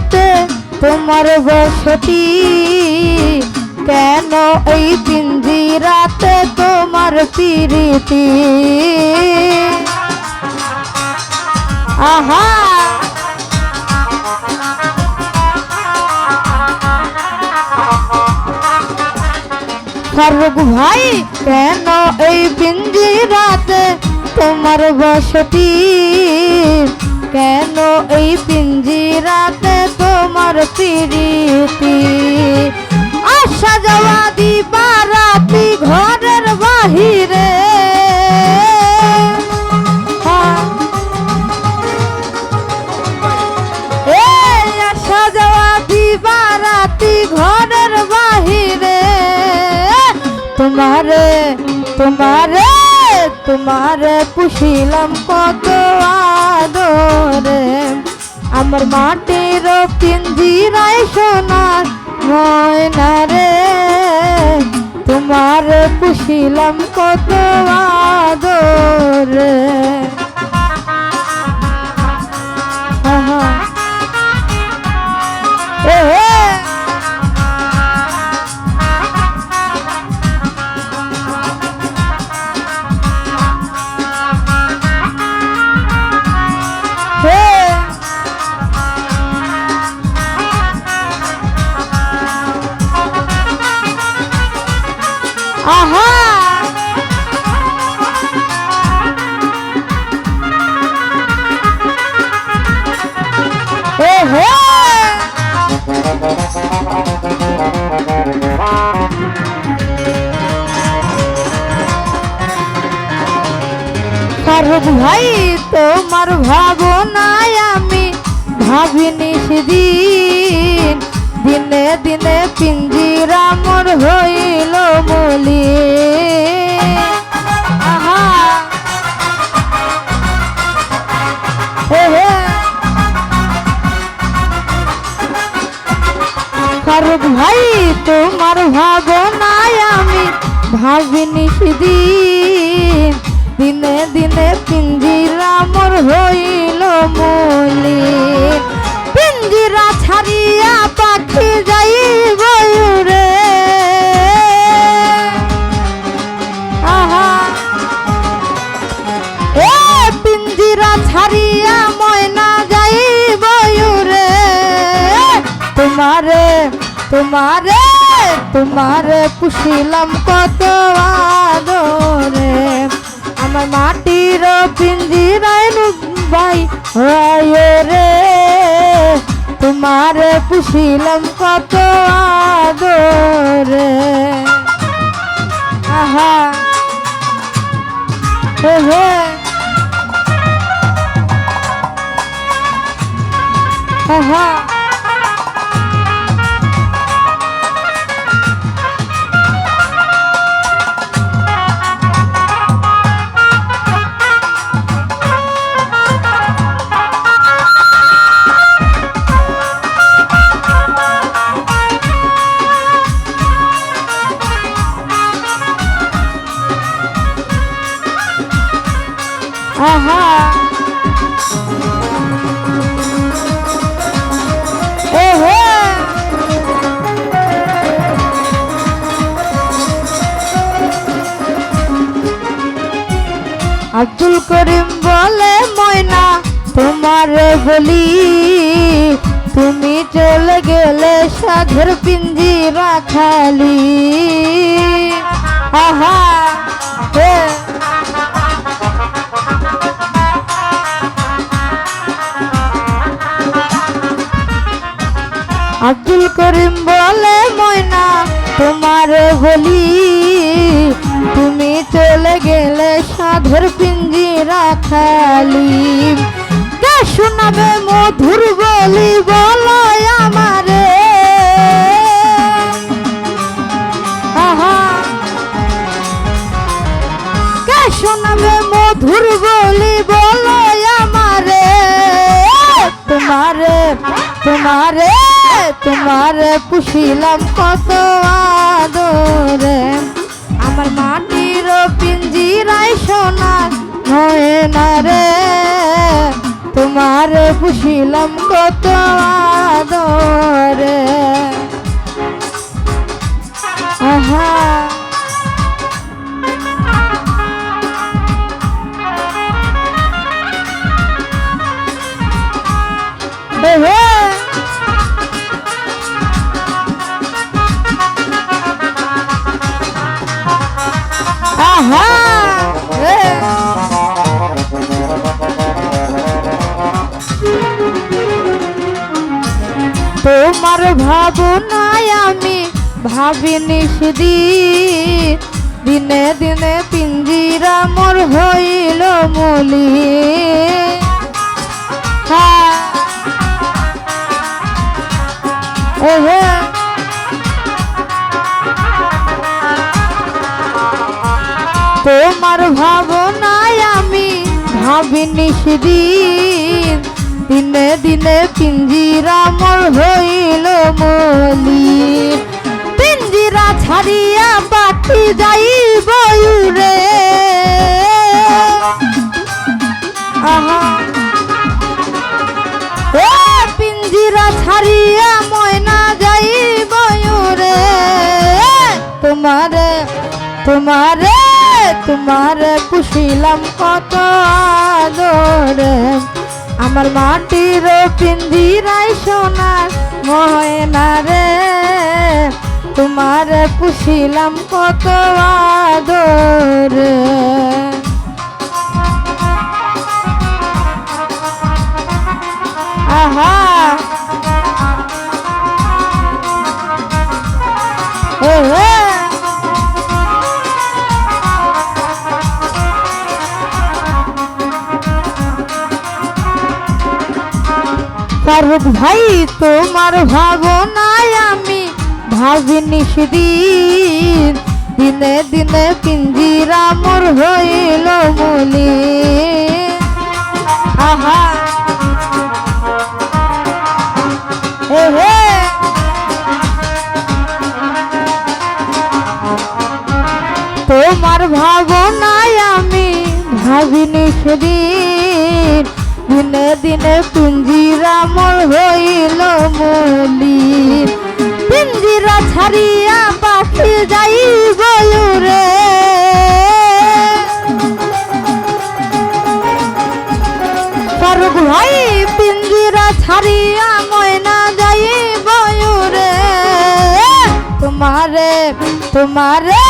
পিঞ্জিরাতে তোমার বসতি। কেন এই পিঞ্জিরাতে তোমার প্রীতি? আহা! ফারুক ভাই, কেন এই পিঞ্জিরাতে তোমার বসতি? কেন এই পিঞ্জিরাতে তোমার প্রীতি? আশা যাওয়া দিবা রাতি ঘরের বাহিরে। হ্যাঁ। এই যাওয়া দিবা রাতি ঘরের বাহিরে। তোমারে তোমারে তোমারে পুষিলাম কত আদরে আমার মাটির পিঞ্জিরায় সোনার ময়না রে তোমার পুষিলাম কত আদরে। আহা। আহা এ হে। ফারুক ভাই তোমার ভাবনায় আমি ভাবিনি সেদিন দিনে দিনে পিঞ্জিরা মোর হইল বলি। ফারুক ভাই, তোমার ভাবনায় আমি ভাবিনি সেদিন। দিনে দিনে পিঞ্জিরা মোর হইল মলি। পিঞ্জিরা ছাড়িয়া পাখি যাই রে। আহা। এ পিঞ্জিরা ছাড়িয়া ময়না যাই রে। তোমারে তোমারে তোমারে পুষিলাম কত আদরে। আমার মাটির পিঞ্জিরায় ভাই হয় রে। তোমারে পুষিলাম কত আদরে। আহা। হে আহা। আব্দুল করিম বলে, ময়না, তোমারে বলি, তুমি চলে গেলে সাধের পিঞ্জিরা খালি। আহা আব্দুল করিম বলে, ময়না, তোমার বলি সাধের পিঞ্জিরা খালি কে শোনাবে মধুর বলি বলো আমারে। কে শোনাবে মধুর বলি বলো আমারে। তোমারে তোমারে তোমারে পুষিলাম কত আদরে। আমার মাটির পিঞ্জিরাই সোনার হয় না রে। তোমারে পুষিলাম কত আদরে। আহা। তোমার ভাবনায় আমি ভাবিনি সেদিন। দিনে দিনে পিঞ্জিরা মোর হইল মলি। ওহে। তোমার ভাবনায় আমি ভাবিনি সেদিন। দিনে দিনে পিঞ্জিরা মোর হইল মলি। পিঞ্জিরা ছাড়িয়া পাখি যাই বয়ুরে পিঞ্জিরা ছাড়িয়া ময়না যাই বয়ুরে তোমারে তোমারে তোমারে পুষিলাম কত আদরে। আমার মাটির পিঞ্জিরাই সোনার ময়না রে তোমারে পুষিলাম কত আদরে। আহা! হে হে ফারুক ভাই, তোমার ভাবনায় আমি ভাবিনি সেদিন দিনে দিনে পিঞ্জিরা মোর হইল হে। তোমার ভাবনায় আমি ভাবিনি সেদিন দিনে দিনে পিঞ্জিরা মোর হইল মলি। পিঞ্জিরা ছাড়িয়া পাখি যাই বয়ুরে ফারুক ভাই, পিঞ্জিরা ছাড়িয়া ময়না যাই বয়ুরে তোমারে তোমারে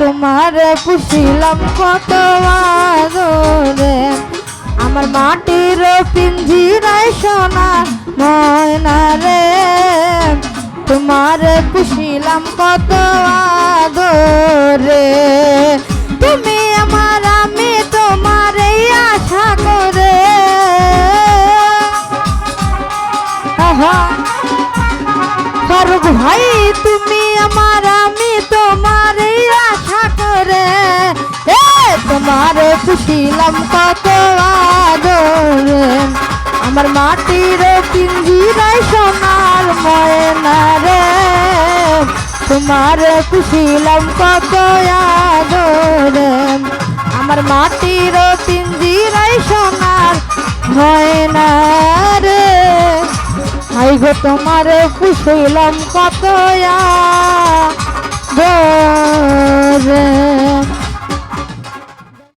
তোমারে পুষিলাম কত আদরে। আমার মাটির পিঞ্জিরায় সোনা ময়না রে। তোমারে পুষিলাম কত আদরে তুমি আমার, আমি তোমার এই আশা করে। ভাই, তুমি আমার, আমি তোমার আশা করে। তোমার পুষিলাম কত আমার মাটির পিঞ্জিরায় সোনার ময়না রে। তোমার খুশিলাম কত আদরে আমার মাটির পিঞ্জিরায় সোনার ময়না রে। হাই গো তোমার খুশিলাম কত আদরে